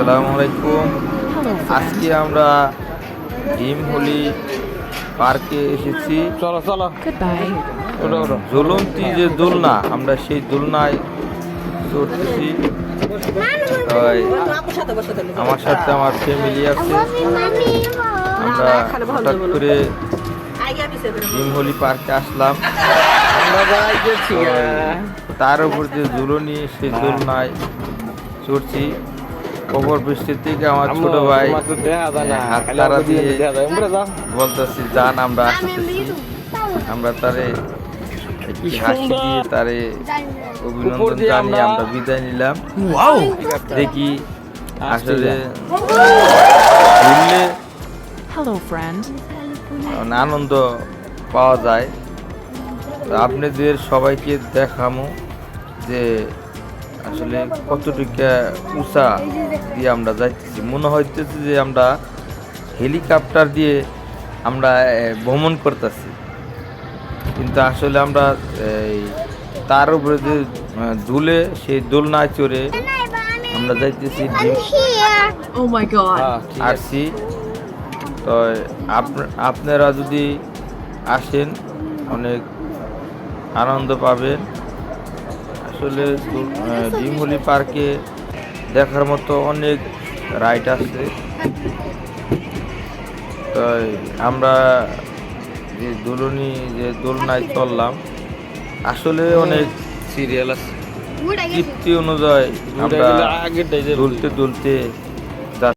আসসালামু আলাইকুম আজকে আমরা হিমহলি পার্কে এসেছি। চলো চলো। জ্বলন্তি যে দোলনা আমরা সেই দোলনায় চড়তেছি। আমার সাথে আমার ফ্যামিলি আছে। আমরা হঠাৎ করে হিমহলি পার্কে আসলাম। তো তার উপর যে ঝুলনি সেই দোলনায় চড়ছি। খবর বৃষ্টির থেকে আমার ছোট ভাই দেখা হাত তারা দিয়ে বলতেছি যান আমরা আসতেছি। আমরা তারে হাসি দিয়ে তারে অভিনন্দন জানিয়ে আমরা- বিদায় নিলাম। দেখি আসলে ঘুরলে. মানে আনন্দ পাওয়া যায়। তো আপনাদের সবাইকে দেখামো যে আসলে কতটুকু উঁচা দিয়ে আমরা যাইতেছি। মনে হইতেছে যে আমরা হেলিকপ্টার দিয়ে আমরা ভ্রমণ করতেছি। কিন্তু আসলে আমরা এই তার উপরে যে দুলে সেই দোলনায় চড়ে আমরা যাইতেছি Oh. হ্যাঁ। আসছি তো আপ- আপনারা যদি আসেন অনেক আনন্দ পাবেন। আসলে ডিমহলি পার্কে দেখার মতো অনেক রাইড আছে। তাই আমরা যে দোলনি যে দোলনায় চললাম আসলে অনেক সিরিয়াল আছে। তৃপ্তি অনুযায়ী আমরা দুলতে দুলতে